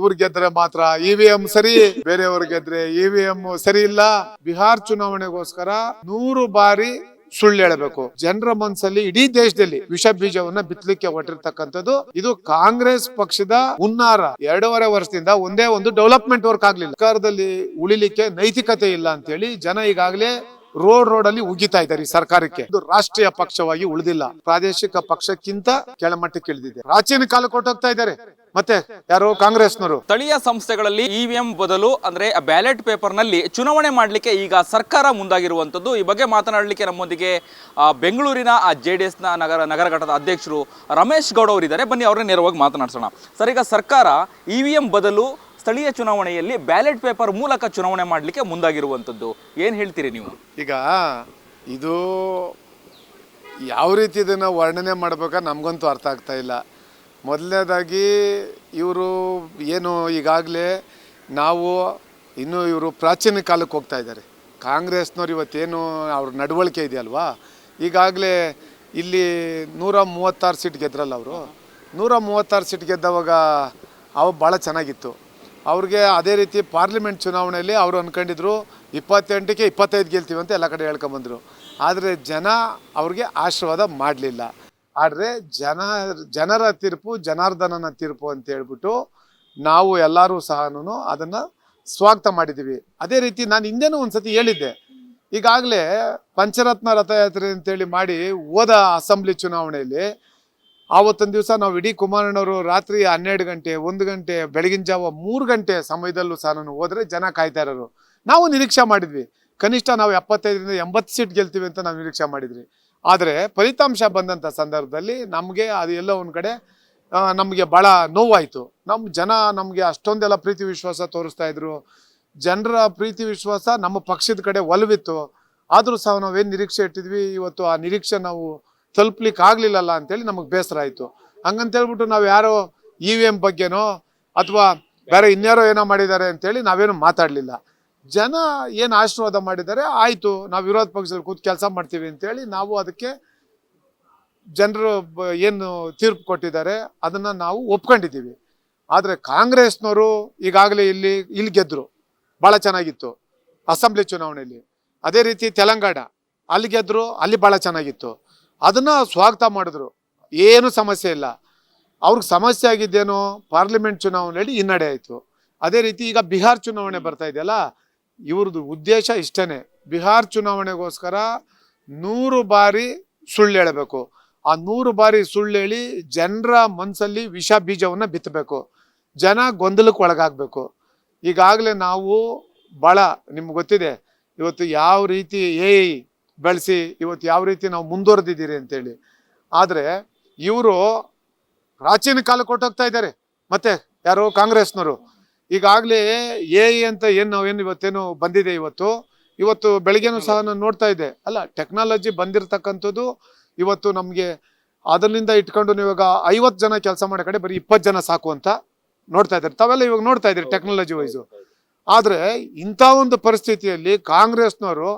ಇವ್ರು ಗೆದ್ರೆ ಮಾತ್ರ ಇವಿಎಂ ಸರಿ, ಬೇರೆಯವ್ರು ಗೆದ್ರೆ ಇವಿಎಂ ಸರಿ ಇಲ್ಲ. ಬಿಹಾರ್ ಚುನಾವಣೆಗೋಸ್ಕರ ನೂರು ಬಾರಿ ಸುಳ್ಳು ಹೇಳಬೇಕು. ಜನರ ಮನಸ್ಸಲ್ಲಿ ಇಡೀ ದೇಶದಲ್ಲಿ ವಿಷ ಬೀಜವನ್ನ ಬಿತ್ತಲಿಕ್ಕೆ ಹೊಟ್ಟಿರ್ತಕ್ಕಂಥದ್ದು ಇದು ಕಾಂಗ್ರೆಸ್ ಪಕ್ಷದ ಹುನ್ನಾರ. ಎರಡೂವರೆ ವರ್ಷದಿಂದ ಒಂದೇ ಒಂದು ಡೆವಲಪ್ಮೆಂಟ್ ವರ್ಕ್ ಆಗ್ಲಿಲ್ಲ. ಸರ್ಕಾರದಲ್ಲಿ ಉಳಿಲಿಕ್ಕೆ ನೈತಿಕತೆ ಇಲ್ಲ ಅಂತ ಹೇಳಿ ಜನ ಈಗಾಗಲೇ ರೋಡ್ ರೋಡ್ ಅಲ್ಲಿ ಉಗಿತಾ ಇದ್ದಾರೆ ಈ ಸರ್ಕಾರಕ್ಕೆ. ಇದು ರಾಷ್ಟ್ರೀಯ ಪಕ್ಷವಾಗಿ ಉಳಿದಿಲ್ಲ. ಪ್ರಾದೇಶಿಕ ಪಕ್ಷಕ್ಕಿಂತ ಕೆಳಮಟ್ಟಕ್ಕೆ ಇಳಿದಿದೆ. ಪ್ರಾಚೀನ ಕಾಲ ಕೊಟ್ಟೋಗ್ತಾ ಇದ್ದಾರೆ. ಮತ್ತೆ ಯಾರು ಕಾಂಗ್ರೆಸ್ನವರು. ಸ್ಥಳೀಯ ಸಂಸ್ಥೆಗಳಲ್ಲಿ ಇವಿಎಂ ಬದಲು, ಅಂದ್ರೆ ಬ್ಯಾಲೆಟ್ ಪೇಪರ್ನಲ್ಲಿ ಚುನಾವಣೆ ಮಾಡಲಿಕ್ಕೆ ಈಗ ಸರ್ಕಾರ ಮುಂದಾಗಿರುವಂತದ್ದು ಈ ಬಗ್ಗೆ ಮಾತನಾಡಲಿಕ್ಕೆ ನಮ್ಮೊಂದಿಗೆ ಬೆಂಗಳೂರಿನ ಜೆ ಡಿ ಎಸ್ನ ನಗರ ನಗರ ಘಟಕದ ಅಧ್ಯಕ್ಷರು ರಮೇಶ್ ಗೌಡ ಅವರಿದ್ದಾರೆ. ಬನ್ನಿ, ಅವ್ರನ್ನ ನೇರವಾಗಿ ಮಾತನಾಡಿಸೋಣ. ಸರ್, ಈಗ ಸರ್ಕಾರ ಇವಿಎಂ ಬದಲು ಸ್ಥಳೀಯ ಚುನಾವಣೆಯಲ್ಲಿ ಬ್ಯಾಲೆಟ್ ಪೇಪರ್ ಮೂಲಕ ಚುನಾವಣೆ ಮಾಡಲಿಕ್ಕೆ ಮುಂದಾಗಿರುವಂಥದ್ದು. ಏನು ಹೇಳ್ತೀರಿ ನೀವು? ಈಗ ಇದು ಯಾವ ರೀತಿ ಇದನ್ನು ವರ್ಣನೆ ಮಾಡ್ಬೇಕಾ ನಮಗಂತೂ ಅರ್ಥ ಆಗ್ತಾ ಇಲ್ಲ. ಮೊದಲನೇದಾಗಿ ಇವರು ಏನು ಈಗಾಗಲೇ ನಾವು ಇನ್ನೂ ಇವರು ಪ್ರಾಚೀನ ಕಾಲಕ್ಕೆ ಹೋಗ್ತಾ ಇದ್ದಾರೆ. ಕಾಂಗ್ರೆಸ್ನವ್ರು ಇವತ್ತೇನು ಅವ್ರ ನಡವಳಿಕೆ ಇದೆಯಲ್ವಾ? ಈಗಾಗಲೇ ಇಲ್ಲಿ ನೂರ ಮೂವತ್ತಾರು ಸೀಟ್ ಗೆದ್ರಲ್ಲ ಅವರು. ನೂರ ಮೂವತ್ತಾರು ಸೀಟ್ ಗೆದ್ದವಾಗ ಅವು ಭಾಳ ಚೆನ್ನಾಗಿತ್ತು. ಅವ್ರಿಗೆ ಅದೇ ರೀತಿ ಪಾರ್ಲಿಮೆಂಟ್ ಚುನಾವಣೆಯಲ್ಲಿ ಅವರು ಅಂದ್ಕೊಂಡಿದ್ರು ಇಪ್ಪತ್ತೆಂಟಕ್ಕೆ ಇಪ್ಪತ್ತೈದು ಗೆಲ್ತೀವಿ ಅಂತ ಎಲ್ಲ ಕಡೆ ಹೇಳ್ಕೊಂಬಂದರು. ಆದರೆ ಜನ ಅವ್ರಿಗೆ ಆಶೀರ್ವಾದ ಮಾಡಲಿಲ್ಲ. ಆದರೆ ಜನ, ಜನರ ತೀರ್ಪು, ಜನಾರ್ದನನ ತೀರ್ಪು ಅಂತ ಹೇಳ್ಬಿಟ್ಟು ನಾವು ಎಲ್ಲರೂ ಸಹನೂ ಅದನ್ನು ಸ್ವಾಗತ ಮಾಡಿದ್ದೀವಿ. ಅದೇ ರೀತಿ ನಾನು ಹಿಂದೆನೂ ಒಂದ್ಸತಿ ಹೇಳಿದ್ದೆ. ಈಗಾಗಲೇ ಪಂಚರತ್ನ ರಥಯಾತ್ರೆ ಅಂತೇಳಿ ಮಾಡಿ ಹೋದ ಅಸೆಂಬ್ಲಿ ಚುನಾವಣೆಯಲ್ಲಿ ಆವತ್ತೊಂದು ದಿವಸ ನಾವು ಇಡೀ ಕುಮಾರಣ್ಣವರು ರಾತ್ರಿ ಹನ್ನೆರಡು ಗಂಟೆ, ಒಂದು ಗಂಟೆ, ಬೆಳಗಿನ ಜಾವ ಮೂರು ಗಂಟೆ ಸಮಯದಲ್ಲೂ ಸಹ ನಾನು ಹೋದರೆ ಜನ ಕಾಯ್ತಾ ಇರೋರು. ನಾವು ನಿರೀಕ್ಷೆ ಮಾಡಿದ್ವಿ. ಕನಿಷ್ಠ ನಾವು ಎಪ್ಪತ್ತೈದರಿಂದ ಎಂಬತ್ತು ಸೀಟ್ ಗೆಲ್ತೀವಿ ಅಂತ ನಾವು ನಿರೀಕ್ಷೆ ಮಾಡಿದ್ವಿ. ಆದರೆ ಫಲಿತಾಂಶ ಬಂದಂಥ ಸಂದರ್ಭದಲ್ಲಿ ನಮಗೆ ಅದು ಎಲ್ಲೋ ಒಂದು ಕಡೆ ನಮಗೆ ಭಾಳ ನೋವಾಯಿತು. ನಮ್ಮ ಜನ ನಮಗೆ ಅಷ್ಟೊಂದೆಲ್ಲ ಪ್ರೀತಿ ವಿಶ್ವಾಸ ತೋರಿಸ್ತಾ ಇದ್ರು. ಜನರ ಪ್ರೀತಿ ವಿಶ್ವಾಸ ನಮ್ಮ ಪಕ್ಷದ ಕಡೆ ಒಲವಿತ್ತು. ಆದರೂ ಸಹ ನಾವೇನು ನಿರೀಕ್ಷೆ ಇಟ್ಟಿದ್ವಿ, ಇವತ್ತು ಆ ನಿರೀಕ್ಷೆ ನಾವು ತಲುಪ್ಲಿಕ್ಕೆ ಆಗ್ಲಿಲ್ಲಲ್ಲ ಅಂತೇಳಿ ನಮಗೆ ಬೇಸರ ಆಯಿತು. ಹಂಗಂತ ಹೇಳ್ಬಿಟ್ಟು ನಾವು ಯಾರೋ ಇ ವಿ ಎಂ ಬಗ್ಗೆನೋ ಅಥವಾ ಬೇರೆ ಇನ್ಯಾರೋ ಏನೋ ಮಾಡಿದ್ದಾರೆ ಅಂತೇಳಿ ನಾವೇನು ಮಾತಾಡಲಿಲ್ಲ. ಜನ ಏನು ಆಶೀರ್ವಾದ ಮಾಡಿದ್ದಾರೆ, ಆಯಿತು, ನಾವು ವಿರೋಧ ಪಕ್ಷದಲ್ಲಿ ಕೂತು ಕೆಲಸ ಮಾಡ್ತೀವಿ ಅಂತೇಳಿ ನಾವು ಅದಕ್ಕೆ ಜನರು ಏನು ತೀರ್ಪು ಕೊಟ್ಟಿದ್ದಾರೆ, ಅದನ್ನು ನಾವು ಒಪ್ಕೊಂಡಿದ್ದೀವಿ. ಆದರೆ ಕಾಂಗ್ರೆಸ್ನವರು ಈಗಾಗಲೇ ಇಲ್ಲಿ ಇಲ್ಲಿ ಗೆದ್ದರು ಭಾಳ ಚೆನ್ನಾಗಿತ್ತು ಅಸೆಂಬ್ಲಿ ಚುನಾವಣೆಯಲ್ಲಿ ಅದೇ ರೀತಿ ತೆಲಂಗಾಣ, ಅಲ್ಲಿ ಗೆದ್ದರು ಅಲ್ಲಿ ಭಾಳ ಚೆನ್ನಾಗಿತ್ತು. ಅದನ್ನು ಸ್ವಾಗತ ಮಾಡಿದ್ರು. ಏನು ಸಮಸ್ಯೆ ಇಲ್ಲ. ಅವ್ರಿಗೆ ಸಮಸ್ಯೆ ಆಗಿದ್ದೇನೋ ಪಾರ್ಲಿಮೆಂಟ್ ಚುನಾವಣೆಯಲ್ಲಿ ಹಿನ್ನಡೆ ಆಯಿತು. ಅದೇ ರೀತಿ ಈಗ ಬಿಹಾರ್ ಚುನಾವಣೆ ಬರ್ತಾ ಇದೆಯಲ್ಲ ಇವ್ರದ್ದು ಉದ್ದೇಶ ಇಷ್ಟೇ ಬಿಹಾರ್ ಚುನಾವಣೆಗೋಸ್ಕರ ನೂರು ಬಾರಿ ಸುಳ್ಳು ಹೇಳಬೇಕು. ಆ ನೂರು ಬಾರಿ ಸುಳ್ಳು ಹೇಳಿ ಜನರ ಮನಸ್ಸಲ್ಲಿ ವಿಷ ಬೀಜವನ್ನು ಬಿತ್ತಬೇಕು ಜನ ಗೊಂದಲಕ್ಕೆ ಒಳಗಾಗಬೇಕು. ಈಗಾಗಲೇ ನಾವು ಭಾಳ ನಿಮ್ಗೆ ಗೊತ್ತಿದೆ ಇವತ್ತು ಯಾವ ರೀತಿ ಎ ಬೆಳೆಸಿ ಇವತ್ತು ಯಾವ ರೀತಿ ನಾವು ಮುಂದುವರೆದಿದ್ದೀರಿ ಅಂತೇಳಿ. ಆದರೆ ಇವರು ಪ್ರಾಚೀನ ಕಾಲ ಕೊಟ್ಟೋಗ್ತಾ ಇದ್ದಾರೆ. ಮತ್ತೆ ಯಾರು ಕಾಂಗ್ರೆಸ್ನವರು. ಈಗಾಗಲೇ ಎ ಅಂತ ಏನು ನಾವೇನು ಇವತ್ತೇನು ಬಂದಿದೆ ಇವತ್ತು. ಇವತ್ತು ಬೆಳಿಗ್ಗೆನೂ ಸಹ ನಾನು ನೋಡ್ತಾ ಇದ್ದೆ. ಅಲ್ಲ ಟೆಕ್ನಾಲಜಿ ಬಂದಿರತಕ್ಕಂಥದ್ದು ಇವತ್ತು ನಮಗೆ ಅದರಿಂದ ಇಟ್ಕೊಂಡು ಇವಾಗ ಐವತ್ತು ಜನ ಕೆಲಸ ಮಾಡೋ ಕಡೆ ಬರೀ ಇಪ್ಪತ್ತು ಜನ ಸಾಕು ಅಂತ ನೋಡ್ತಾ ಇದ್ದಾರೆ. ತಾವೆಲ್ಲ ಇವಾಗ ನೋಡ್ತಾ ಇದ್ದೀರಿ ಟೆಕ್ನಾಲಜಿ ವೈಸು ಆದರೆ ಇಂಥ ಒಂದು ಪರಿಸ್ಥಿತಿಯಲ್ಲಿ ಕಾಂಗ್ರೆಸ್ನವರು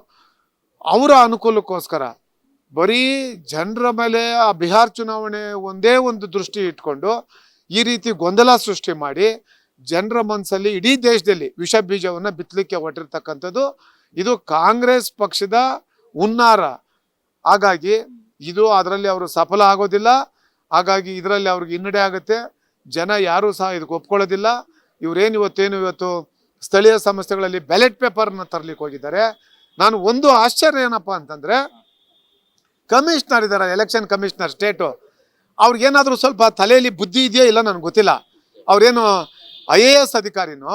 ಅವರ ಅನುಕೂಲಕ್ಕೋಸ್ಕರ ಬರೀ ಜನರ ಮೇಲೆ ಆ ಬಿಹಾರ್ ಚುನಾವಣೆ ಒಂದೇ ಒಂದು ದೃಷ್ಟಿ ಇಟ್ಕೊಂಡು ಈ ರೀತಿ ಗೊಂದಲ ಸೃಷ್ಟಿ ಮಾಡಿ ಜನರ ಮನಸ್ಸಲ್ಲಿ ಇಡೀ ದೇಶದಲ್ಲಿ ವಿಷ ಬೀಜವನ್ನು ಬಿತ್ತಲಿಕ್ಕೆ ಹೊಟ್ಟಿರ್ತಕ್ಕಂಥದ್ದು ಇದು ಕಾಂಗ್ರೆಸ್ ಪಕ್ಷದ ಹುನ್ನಾರ. ಹಾಗಾಗಿ ಇದು ಅದರಲ್ಲಿ ಅವರು ಸಫಲ ಆಗೋದಿಲ್ಲ. ಹಾಗಾಗಿ ಇದರಲ್ಲಿ ಅವ್ರಿಗೆ ಹಿನ್ನಡೆ ಆಗುತ್ತೆ. ಜನ ಯಾರೂ ಸಹ ಇದಕ್ಕೆ ಒಪ್ಕೊಳ್ಳೋದಿಲ್ಲ. ಇವರೇನು ಇವತ್ತೇನು ಇವತ್ತು ಸ್ಥಳೀಯ ಸಂಸ್ಥೆಗಳಲ್ಲಿ ಬ್ಯಾಲೆಟ್ ಪೇಪರ್ನ ತರಲಿಕ್ಕೆ ಹೋಗಿದ್ದಾರೆ. ನಾನು ಒಂದು ಆಶ್ಚರ್ಯ ಏನಪ್ಪ ಅಂತಂದ್ರೆ ಕಮಿಷನರ್ ಇದ್ದಾರೆ ಎಲೆಕ್ಷನ್ ಕಮಿಷನರ್ ಸ್ಟೇಟು ಅವ್ರಿಗೇನಾದರೂ ಸ್ವಲ್ಪ ತಲೆಯಲ್ಲಿ ಬುದ್ಧಿ ಇದೆಯೋ ಇಲ್ಲ ನನಗೆ ಗೊತ್ತಿಲ್ಲ. ಅವರೇನು ಐ ಎ ಎಸ್ ಅಧಿಕಾರಿನೋ,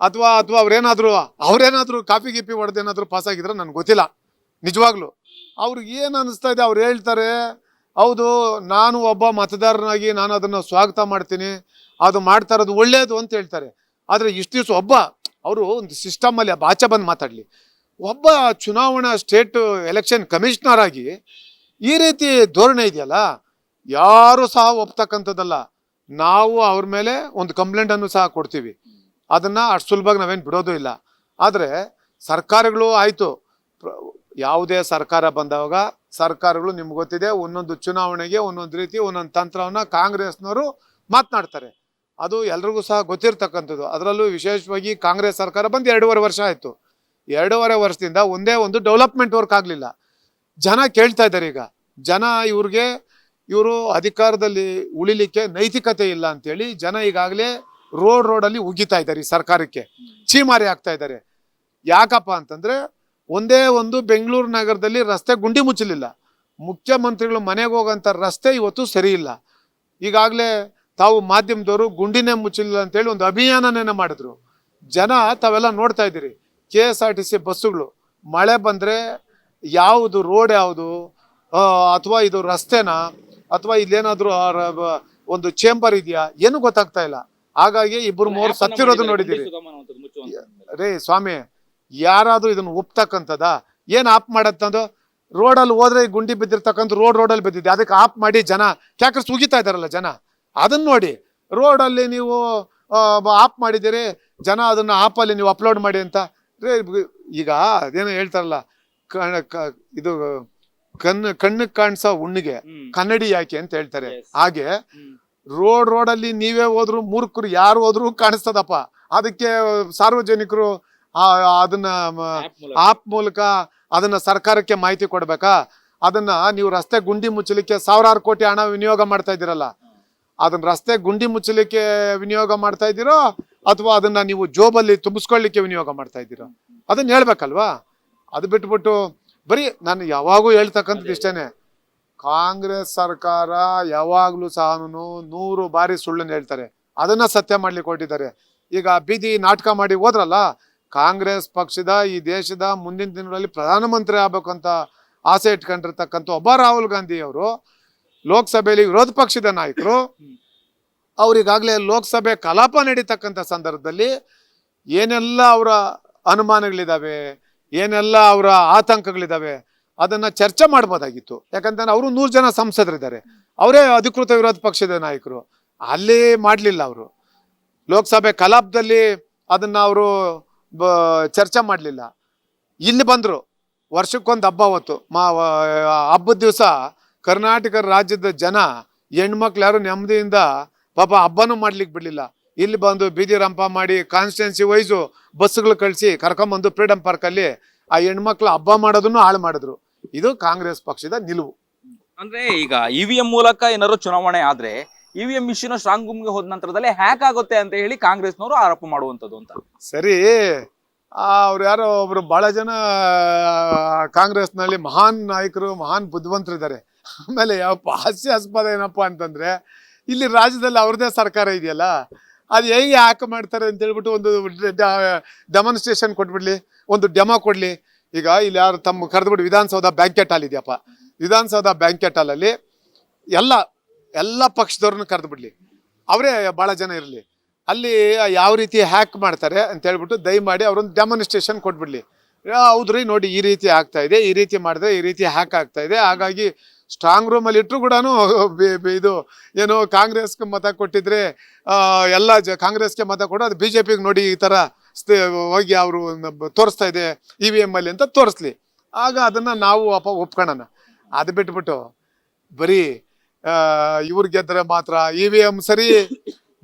ಅಥವಾ ಅಥವಾ ಅವ್ರೇನಾದರೂ, ಅವರೇನಾದರೂ ಕಾಪಿ ಗೀಪಿ ಹೊಡೆದೇನಾದರೂ ಪಾಸ್ ಆಗಿದ್ರೆ ನನಗೆ ಗೊತ್ತಿಲ್ಲ, ನಿಜವಾಗ್ಲೂ. ಅವ್ರಿಗೆ ಏನು ಅನ್ನಿಸ್ತಾ ಇದೆ, ಅವ್ರು ಹೇಳ್ತಾರೆ, ಹೌದು, ನಾನು ಒಬ್ಬ ಮತದಾರನಾಗಿ ನಾನು ಅದನ್ನು ಸ್ವಾಗತ ಮಾಡ್ತೀನಿ, ಅದು ಮಾಡ್ತಾ ಇರೋದು ಒಳ್ಳೆಯದು ಅಂತ ಹೇಳ್ತಾರೆ. ಆದರೆ ಇಷ್ಟು ದಿವಸ ಒಬ್ಬ, ಅವರು ಒಂದು ಸಿಸ್ಟಮಲ್ಲಿ ಆಚೆ ಬಂದು ಮಾತಾಡಲಿ. ಒಬ್ಬ ಚುನಾವಣಾ ಸ್ಟೇಟ್ ಎಲೆಕ್ಷನ್ ಕಮಿಷನರ್ ಆಗಿ ಈ ರೀತಿ ಧೋರಣೆ ಇದೆಯಲ್ಲ, ಯಾರು ಸಹ ಒಪ್ತಕ್ಕಂಥದ್ದಲ್ಲ. ನಾವು ಅವ್ರ ಮೇಲೆ ಒಂದು ಕಂಪ್ಲೇಂಟನ್ನು ಸಹ ಕೊಡ್ತೀವಿ. ಅದನ್ನು ಅಷ್ಟು ಸುಲಭವಾಗಿ ನಾವೇನು ಬಿಡೋದು ಇಲ್ಲ. ಆದರೆ ಸರ್ಕಾರಗಳು ಆಯಿತು. ಯಾವುದೇ ಸರ್ಕಾರ ಬಂದಾಗ ಸರ್ಕಾರಗಳು ನಿಮ್ಗೆ ಗೊತ್ತಿದೆ, ಒಂದೊಂದು ಚುನಾವಣೆಗೆ ಒಂದೊಂದು ರೀತಿ ಒಂದೊಂದು ತಂತ್ರವನ್ನು ಕಾಂಗ್ರೆಸ್ನವರು ಮಾತನಾಡ್ತಾರೆ. ಅದು ಎಲ್ರಿಗೂ ಸಹ ಗೊತ್ತಿರ್ತಕ್ಕಂಥದ್ದು. ಅದರಲ್ಲೂ ವಿಶೇಷವಾಗಿ ಕಾಂಗ್ರೆಸ್ ಸರ್ಕಾರ ಬಂದು ಎರಡೂವರೆ ವರ್ಷ ಆಯಿತು. ಎರಡೂವರೆ ವರ್ಷದಿಂದ ಒಂದೇ ಒಂದು ಡೆವಲಪ್ಮೆಂಟ್ ವರ್ಕ್ ಆಗಲಿಲ್ಲ. ಜನ ಕೇಳ್ತಾ ಇದ್ದಾರೆ ಈಗ. ಜನ ಇವ್ರಿಗೆ, ಇವರು ಅಧಿಕಾರದಲ್ಲಿ ಉಳಿಲಿಕ್ಕೆ ನೈತಿಕತೆ ಇಲ್ಲ ಅಂತೇಳಿ ಜನ ಈಗಾಗಲೇ ರೋಡ್ ರೋಡಲ್ಲಿ ಉಗಿತಾ ಇದ್ದಾರೆ ಈ ಸರ್ಕಾರಕ್ಕೆ. ಚೀಮಾರಿ ಆಗ್ತಾ ಇದ್ದಾರೆ. ಯಾಕಪ್ಪ ಅಂತಂದ್ರೆ ಒಂದೇ ಒಂದು ಬೆಂಗಳೂರು ನಗರದಲ್ಲಿ ರಸ್ತೆ ಗುಂಡಿ ಮುಚ್ಚಲಿಲ್ಲ. ಮುಖ್ಯಮಂತ್ರಿಗಳು ಮನೆಗೆ ಹೋಗೋಂಥ ರಸ್ತೆ ಇವತ್ತು ಸರಿ ಇಲ್ಲ. ಈಗಾಗಲೇ ತಾವು ಮಾಧ್ಯಮದವರು ಗುಂಡಿನೇ ಮುಚ್ಚಲಿಲ್ಲ ಅಂತೇಳಿ ಒಂದು ಅಭಿಯಾನನೇ ಮಾಡಿದ್ರು. ಜನ ತಾವೆಲ್ಲ ನೋಡ್ತಾ ಇದ್ದೀರಿ. K S R T C ಬಸ್ಸುಗಳು ಮಳೆ ಬಂದರೆ ಯಾವುದು ರೋಡ್ ಯಾವುದು ಅಥವಾ ಇದು ರಸ್ತೆನಾ ಅಥವಾ ಇಲ್ಲೇನಾದರೂ ಒಂದು ಚೇಂಬರ್ ಇದೆಯಾ ಏನು ಗೊತ್ತಾಗ್ತಾ ಇಲ್ಲ. ಹಾಗಾಗಿ ಇಬ್ಬರು ಮೂರು ಸತ್ತಿರೋದು ನೋಡಿದ್ದೀರಿ. ರೇ ಸ್ವಾಮಿ ಯಾರಾದರೂ ಇದನ್ನು ಒಪ್ತಕ್ಕಂಥದ ಏನು ಆಪ್ ಮಾಡತ್ತಂದು ರೋಡಲ್ಲಿ ಹೋದ್ರೆ ಗುಂಡಿ ಬಿದ್ದಿರ್ತಕ್ಕಂಥ ರೋಡ್ ರೋಡಲ್ಲಿ ಬಿದ್ದಿದೆ. ಅದಕ್ಕೆ ಆಪ್ ಮಾಡಿ ಜನ ಯಾಕೆ ಉಗಿತಾ ಇದಾರಲ್ಲ ಜನ. ಅದನ್ನ ನೋಡಿ ರೋಡಲ್ಲಿ ನೀವು ಆಪ್ ಮಾಡಿದ್ದೀರಿ ಜನ ಅದನ್ನು ಆಪಲ್ಲಿ ನೀವು ಅಪ್ಲೋಡ್ ಮಾಡಿ ಅಂತ. ರೇ ಈಗ ಅದೇನೋ ಹೇಳ್ತಾರಲ್ಲ ಇದು ಕಣ್ಣು ಕಣ್ಣಿಗೆ ಕಾಣಿಸೋ ಉಣ್ಣಿಗೆ ಕನ್ನಡಿ ಯಾಕೆ ಅಂತ ಹೇಳ್ತಾರೆ. ಹಾಗೆ ರೋಡ್ ರೋಡಲ್ಲಿ ನೀವೇ ಹೋದ್ರು ಮೂರ್ಖರು ಯಾರು ಹೋದ್ರು ಕಾಣಿಸ್ತದಪ್ಪ. ಅದಕ್ಕೆ ಸಾರ್ವಜನಿಕರು ಆ- ಅದನ್ನ ಆಪ್ ಮೂಲಕ. ಅದನ್ನ ಸರ್ಕಾರಕ್ಕೆ ಮಾಹಿತಿ ಕೊಡ್ಬೇಕಾ? ಅದನ್ನ ನೀವು ರಸ್ತೆ ಗುಂಡಿ ಮುಚ್ಚಲಿಕ್ಕೆ ಸಾವಿರಾರು ಕೋಟಿ ಹಣ ವಿನಿಯೋಗ ಮಾಡ್ತಾ ಇದ್ದೀರಲ್ಲ. ಅದನ್ನ ರಸ್ತೆ ಗುಂಡಿ ಮುಚ್ಚಲಿಕ್ಕೆ ವಿನಿಯೋಗ ಮಾಡ್ತಾ ಇದ್ದೀರೋ ಅಥವಾ ಅದನ್ನ ನೀವು ಜೋಬಲ್ಲಿ ತುಂಬಿಸ್ಕೊಳ್ಳಿಕ್ಕೆ ವಿನಿಯೋಗ ಮಾಡ್ತಾ ಇದ್ದೀರಾ? ಅದನ್ನ ಹೇಳ್ಬೇಕಲ್ವಾ? ಅದು ಬಿಟ್ಬಿಟ್ಟು ಬರೀ ನಾನು ಯಾವಾಗೂ ಹೇಳ್ತಕ್ಕಂಥದ್ದು ಇಷ್ಟೇನೆ. ಕಾಂಗ್ರೆಸ್ ಸರ್ಕಾರ ಯಾವಾಗಲೂ ಸಹ ನೂರು ಬಾರಿ ಸುಳ್ಳನ್ನು ಹೇಳ್ತಾರೆ. ಅದನ್ನ ಸತ್ಯ ಮಾಡ್ಲಿಕ್ಕೆ ಕೊಟ್ಟಿದ್ದಾರೆ ಈಗ ಬೀದಿ ನಾಟಕ ಮಾಡಿ ಹೋದ್ರಲ್ಲ, ಕಾಂಗ್ರೆಸ್ ಪಕ್ಷದ ಈ ದೇಶದ ಮುಂದಿನ ದಿನಗಳಲ್ಲಿ ಪ್ರಧಾನಮಂತ್ರಿ ಆಗ್ಬೇಕಂತ ಆಸೆ ಇಟ್ಕೊಂಡಿರ್ತಕ್ಕಂಥ ಒಬ್ಬ ರಾಹುಲ್ ಗಾಂಧಿ ಅವರು, ಲೋಕಸಭೆಯಲ್ಲಿ ವಿರೋಧ ಪಕ್ಷದ ನಾಯಕರು ಅವ್ರಿಗಾಗಲೇ ಲೋಕಸಭೆ ಕಲಾಪ ನಡೀತಕ್ಕಂಥ ಸಂದರ್ಭದಲ್ಲಿ ಏನೆಲ್ಲ ಅವರ ಅನುಮಾನಗಳಿದ್ದಾವೆ ಏನೆಲ್ಲ ಅವರ ಆತಂಕಗಳಿದಾವೆ ಅದನ್ನ ಚರ್ಚೆ ಮಾಡ್ಬೋದಾಗಿತ್ತು. ಯಾಕಂತಂದ್ರೆ ಅವರು ನೂರು ಜನ ಸಂಸದರಿದ್ದಾರೆ. ಅವರೇ ಅಧಿಕೃತ ವಿರೋಧ ಪಕ್ಷದ ನಾಯಕರು. ಅಲ್ಲಿ ಮಾಡಲಿಲ್ಲ ಅವರು. ಲೋಕಸಭೆ ಕಲಾಪದಲ್ಲಿ ಅದನ್ನ ಅವರು ಚರ್ಚೆ ಮಾಡಲಿಲ್ಲ. ಇಲ್ಲಿ ಬಂದರು. ವರ್ಷಕ್ಕೊಂದು ಹಬ್ಬ ಅವತ್ತು. ಮಾ ಹಬ್ಬದ ದಿವಸ ಕರ್ನಾಟಕ ರಾಜ್ಯದ ಜನ ಹೆಣ್ಮಕ್ಳು ಯಾರು ನೆಮ್ಮದಿಯಿಂದ ಪಾಪ ಹಬ್ಬನೂ ಮಾಡ್ಲಿಕ್ಕೆ ಬಿಡಲಿಲ್ಲ. ಇಲ್ಲಿ ಬಂದು ಬೀದಿ ರಂಪ ಮಾಡಿ ಕಾನ್ಸ್ಟೆನ್ಸಿ ವೈಸು ಬಸ್ಗಳು ಕಳಿಸಿ ಕರ್ಕೊಂಬಂದು ಫ್ರೀಡಮ್ ಪಾರ್ಕಲ್ಲಿ ಆ ಹೆಣ್ಮಕ್ಳು ಹಬ್ಬ ಮಾಡೋದನ್ನು ಹಾಳು ಮಾಡಿದ್ರು. ಇದು ಕಾಂಗ್ರೆಸ್ ಪಕ್ಷದ ನಿಲುವು. ಅಂದ್ರೆ ಈಗ ಇ ವಿ ಎಂ ಮೂಲಕ ಏನಾದ್ರು ಚುನಾವಣೆ ಆದ್ರೆ ಇವಿಎಂ ಮಿಷಿನ್ ಸ್ಟ್ರಾಂಗ್ ರೂಮ್ಗೆ ಹೋದ ನಂತರದಲ್ಲಿ ಹ್ಯಾಕ್ ಆಗುತ್ತೆ ಅಂತ ಹೇಳಿ ಕಾಂಗ್ರೆಸ್ನವರು ಆರೋಪ ಮಾಡುವಂತದ್ದು ಅಂತ. ಸರಿ ಅವ್ರು ಯಾರೋ ಒಬ್ರು ಬಹಳ ಜನ ಕಾಂಗ್ರೆಸ್ನಲ್ಲಿ ಮಹಾನ್ ನಾಯಕರು ಮಹಾನ್ ಬುದ್ಧಿವಂತರಿದ್ದಾರೆ. ಆಮೇಲೆ ಯಾವ ಹಾಸ್ಯಾಸ್ಪದ ಏನಪ್ಪಾ ಅಂತಂದ್ರೆ ಇಲ್ಲಿ ರಾಜ್ಯದಲ್ಲಿ ಅವ್ರದೇ ಸರ್ಕಾರ ಇದೆಯಲ್ಲ? ಅದು ಹೇಗೆ ಯಾಕೆ ಮಾಡ್ತಾರೆ ಅಂತ ಹೇಳ್ಬಿಟ್ಟು ಒಂದು ಡೆಮಾನ್ಸ್ಟ್ರೇಷನ್ ಕೊಟ್ಬಿಡ್ಲಿ, ಒಂದು ಡೆಮೋ ಕೊಡ್ಲಿ. ಈಗ ಇಲ್ಲಿ ಯಾರು ತಮ್ಮ ಕರೆದ್ಬಿಟ್ಟು ವಿಧಾನಸೌಧ ಬ್ಯಾಂಕೆಟ್ ಹಾಲ್ ಇದೆಯಪ್ಪ. ವಿಧಾನಸೌಧ ಬ್ಯಾಂಕೆಟ್ ಹಾಲಲ್ಲಿ ಎಲ್ಲ ಎಲ್ಲ ಪಕ್ಷದವ್ರನ್ನ ಕರೆದ್ಬಿಡ್ಲಿ. ಅವರೇ ಭಾಳ ಜನ ಇರಲಿ. ಅಲ್ಲಿ ಯಾವ ರೀತಿ ಹ್ಯಾಕ್ ಮಾಡ್ತಾರೆ ಅಂತ ಹೇಳ್ಬಿಟ್ಟು ದಯಮಾಡಿ ಅವರೊಂದು ಡೆಮಾನ್ಸ್ಟ್ರೇಷನ್ ಕೊಟ್ಬಿಡ್ಲಿ. ಹೌದ್ರಿ, ನೋಡಿ ಈ ರೀತಿ ಆಗ್ತಾ ಇದೆ, ಈ ರೀತಿ ಮಾಡಿದ್ರೆ ಈ ರೀತಿ ಹ್ಯಾಕ್ ಆಗ್ತಾ ಇದೆ. ಹಾಗಾಗಿ ಸ್ಟ್ರಾಂಗ್ ರೂಮಲ್ಲಿ ಇಟ್ಟರು ಕೂಡ ಇದು ಏನು ಕಾಂಗ್ರೆಸ್ಗೆ ಮತ ಕೊಟ್ಟಿದ್ರೆ ಎಲ್ಲ ಜ ಕಾಂಗ್ರೆಸ್ಗೆ ಮತ ಕೊಡು ಅದು ಬಿ ಜೆ ಪಿಗೆ ನೋಡಿ ಈ ಥರ ಹೋಗಿ ಅವರು ತೋರಿಸ್ತಾ ಇದೆ ಇ ವಿ ಎಂ ಅಲ್ಲಿ ಅಂತ ತೋರಿಸ್ಲಿ. ಆಗ ಅದನ್ನು ನಾವು ಅಪ್ಪ ಒಪ್ಕೊಳ್ಳೋಣ ಅದು ಬಿಟ್ಬಿಟ್ಟು ಬರೀ ಇವ್ರು ಗೆದ್ರೆ ಮಾತ್ರ ಇ ವಿ ಎಂ ಸರಿ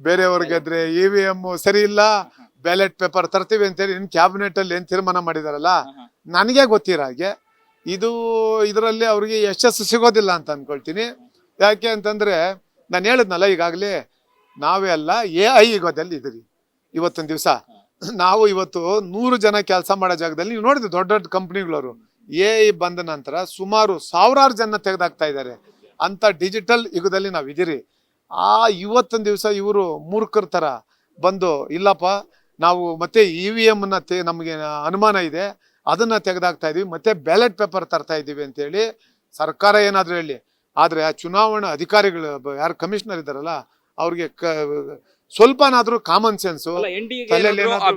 ಬೇರೆಯವ್ರು ಗೆದ್ರೆ ಇ ವಿ ಎಂ ಸರಿ ಇಲ್ಲ ಬ್ಯಾಲೆಟ್ ಪೇಪರ್ ತರ್ತೀವಿ ಅಂತೇಳಿ ಇನ್ನು ಕ್ಯಾಬಿನೆಟ್ ಅಲ್ಲಿ ಏನು ತೀರ್ಮಾನ ಮಾಡಿದಾರಲ್ಲ ನನಗೆ ಗೊತ್ತಿರೋ ಹಾಗೆ ಇದು ಇದರಲ್ಲಿ ಅವ್ರಿಗೆ ಯಶಸ್ಸು ಸಿಗೋದಿಲ್ಲ ಅಂತ ಅಂದ್ಕೊಳ್ತೀನಿ ಯಾಕೆ ಅಂತಂದ್ರೆ ನಾನು ಹೇಳಿದ್ನಲ್ಲ ಈಗಾಗಲೇ, ನಾವೇ ಅಲ್ಲ ಎ ಐ ಯುಗದಲ್ಲಿ ಇದ್ರಿ ಇವತ್ತಿನ ದಿವಸ. ನಾವು ಇವತ್ತು ನೂರು ಜನ ಕೆಲಸ ಮಾಡೋ ಜಾಗದಲ್ಲಿ ನೀವು ನೋಡಿದ್ರಿ ದೊಡ್ಡ ದೊಡ್ಡ ಕಂಪ್ನಿಗಳವರು. ಎ ಐ ಬಂದ ನಂತರ ಸುಮಾರು ಸಾವಿರಾರು ಜನ ತೆಗೆದಾಕ್ತಾ ಇದ್ದಾರೆ. ಅಂತ ಡಿಜಿಟಲ್ ಯುಗದಲ್ಲಿ ನಾವು ಇದ್ದೀರಿ ಆ ಇವತ್ತಿನ ದಿವಸ ಇವರು ಮೂರ್ಖರ ಥರ ಬಂದು, ಇಲ್ಲಪ್ಪ, ನಾವು ಮತ್ತೆ ಇ ವಿ ಎಮ್ನ ನಮಗೆ ಅನುಮಾನ ಇದೆ. ಅದನ್ನ ತೆಗೆದಾಕ್ತಾ ಇದ್ದೀವಿ ಮತ್ತೆ ಬ್ಯಾಲೆಟ್ ಪೇಪರ್ ತರ್ತಾ ಇದ್ದೀವಿ ಅಂತೇಳಿ ಸರ್ಕಾರ ಏನಾದರೂ ಹೇಳಿ ಆದರೆ ಆ ಚುನಾವಣಾ ಅಧಿಕಾರಿಗಳು ಯಾರು ಕಮಿಷನರ್ ಇದ್ದಾರಲ್ಲ ಅವ್ರಿಗೆ ಕ ಸ್ವಲ್ಪನಾದ್ರೂ ಕಾಮನ್ ಸೆನ್ಸ್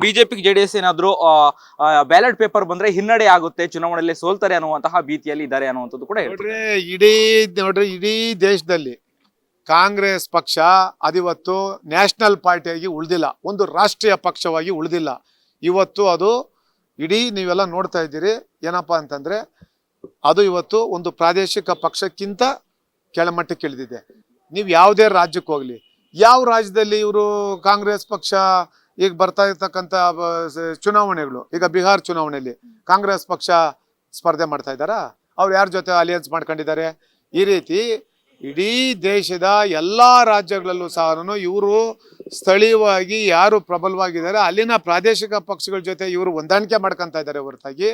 ಬಿಜೆಪಿ ಜೆಡಿಎಸ್ ಏನಾದ್ರು ಬ್ಯಾಲೆಟ್ ಪೇಪರ್ ಬಂದ್ರೆ ಹಿನ್ನಡೆ ಆಗುತ್ತೆ ಚುನಾವಣೆಯಲ್ಲಿ ಸೋಲ್ತಾರೆ ಅನ್ನುವಂತಹ ಭೀತಿಯಲ್ಲಿ ಇದ್ದಾರೆ ಅನ್ನುವಂಥದ್ದು ಕೂಡ ನೋಡ್ರಿ ಇಡೀ ನೋಡ್ರಿ ಇಡೀ ದೇಶದಲ್ಲಿ ಕಾಂಗ್ರೆಸ್ ಪಕ್ಷ ಅದಿವತ್ತು ನ್ಯಾಷನಲ್ ಪಾರ್ಟಿಯಾಗಿ ಉಳಿದಿಲ್ಲ. ಒಂದು ರಾಷ್ಟ್ರೀಯ ಪಕ್ಷವಾಗಿ ಉಳಿದಿಲ್ಲ. ಇವತ್ತು ಅದು ಇಡೀ ನೀವೆಲ್ಲ ನೋಡ್ತಾ ಇದ್ದೀರಿ. ಏನಪ್ಪಾ ಅಂತಂದ್ರೆ, ಅದು ಇವತ್ತು ಒಂದು ಪ್ರಾದೇಶಿಕ ಪಕ್ಷಕ್ಕಿಂತ ಕೆಳಮಟ್ಟಕ್ಕೆ ಇಳಿದಿದೆ. ನೀವು ಯಾವುದೇ ರಾಜ್ಯಕ್ಕೆ ಹೋಗ್ಲಿ, ಯಾವ ರಾಜ್ಯದಲ್ಲಿ ಇವರು ಕಾಂಗ್ರೆಸ್ ಪಕ್ಷ ಈಗ ಬರ್ತಾ ಇರ್ತಕ್ಕಂಥ ಚುನಾವಣೆಗಳು, ಈಗ ಬಿಹಾರ್ ಚುನಾವಣೆಯಲ್ಲಿ ಕಾಂಗ್ರೆಸ್ ಪಕ್ಷ ಸ್ಪರ್ಧೆ ಮಾಡ್ತಾ ಇದ್ದಾರಾ? ಅವ್ರು ಯಾರ ಜೊತೆ ಅಲಿಯನ್ಸ್ ಮಾಡ್ಕೊಂಡಿದ್ದಾರೆ? ಈ ರೀತಿ ಇಡೀ ದೇಶದ ಎಲ್ಲ ರಾಜ್ಯಗಳಲ್ಲೂ ಸಹ ಇವರು ಸ್ಥಳೀಯವಾಗಿ ಯಾರು ಪ್ರಬಲವಾಗಿದ್ದಾರೆ, ಅಲ್ಲಿನ ಪ್ರಾದೇಶಿಕ ಪಕ್ಷಗಳ ಜೊತೆ ಇವರು ಹೊಂದಾಣಿಕೆ ಮಾಡ್ಕೊತಾ ಇದ್ದಾರೆ ಹೊರತಾಗಿ,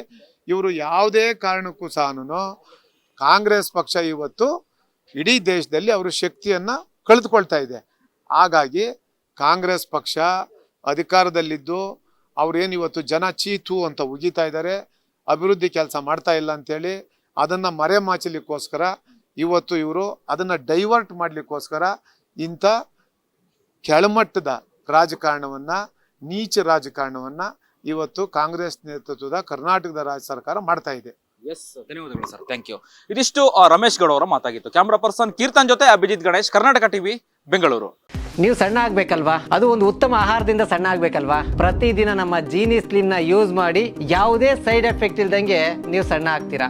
ಇವರು ಯಾವುದೇ ಕಾರಣಕ್ಕೂ ಸಹ ಕಾಂಗ್ರೆಸ್ ಪಕ್ಷ ಇವತ್ತು ಇಡೀ ದೇಶದಲ್ಲಿ ಅವರು ಶಕ್ತಿಯನ್ನ ಕಳೆದುಕೊಳ್ತಾ ಇದೆ. ಹಾಗಾಗಿ ಕಾಂಗ್ರೆಸ್ ಪಕ್ಷ ಅಧಿಕಾರದಲ್ಲಿದ್ದು ಅವ್ರೇನು ಇವತ್ತು ಜನ ಚೀತು ಅಂತ ಉಗಿತಾ ಇದ್ದಾರೆ, ಅಭಿವೃದ್ಧಿ ಕೆಲಸ ಮಾಡ್ತಾ ಇಲ್ಲ ಅಂತೇಳಿ ಅದನ್ನ ಮರೆಮಾಚಲಿಕ್ಕೋಸ್ಕರ ಇವತ್ತು ಇವರು ಅದನ್ನ ಡೈವರ್ಟ್ ಮಾಡಲಿಕ್ಕೋಸ್ಕರ ಇಂಥ ಕೆಳಮಟ್ಟದ ರಾಜಕಾರಣವನ್ನು ನೀಚ ರಾಜಕಾರಣವನ್ನು ಇವತ್ತು ಕಾಂಗ್ರೆಸ್ ನೇತೃತ್ವದ ಕರ್ನಾಟಕದ ರಾಜ್ಯ ಸರ್ಕಾರ ಮಾಡ್ತಾ ಇದೆ. ಎಸ್ ಧನ್ಯವಾದಗಳು ಸರ್ ಥ್ಯಾಂಕ್ ಯು ಇದಿಷ್ಟು ಆ, ರಮೇಶ್ ಗೌಡ ಅವರ ಮಾತಾಗಿತ್ತು. ಕ್ಯಾಮ್ರಾ ಪರ್ಸನ್ ಕೀರ್ತನ್ ಜೊತೆ ಅಭಿಜಿತ್ ಗಣೇಶ್ ಕರ್ನಾಟಕ ಟಿವಿ ಬೆಂಗಳೂರು. ನೀವು ಸಣ್ಣ ಆಗ್ಬೇಕಲ್ವಾ? ಅದು ಒಂದು ಉತ್ತಮ ಆಹಾರದಿಂದ ಸಣ್ಣ ಆಗ್ಬೇಕಲ್ವಾ? ಪ್ರತಿದಿನ ನಮ್ಮ ಜೀನಿ ಸ್ಲಿಮ್ನ ಯೂಸ್ ಮಾಡಿ ಯಾವುದೇ ಸೈಡ್ ಎಫೆಕ್ಟ್ ಇಲ್ದಂಗೆ ನೀವು ಸಣ್ಣ ಆಗ್ತೀರಾ?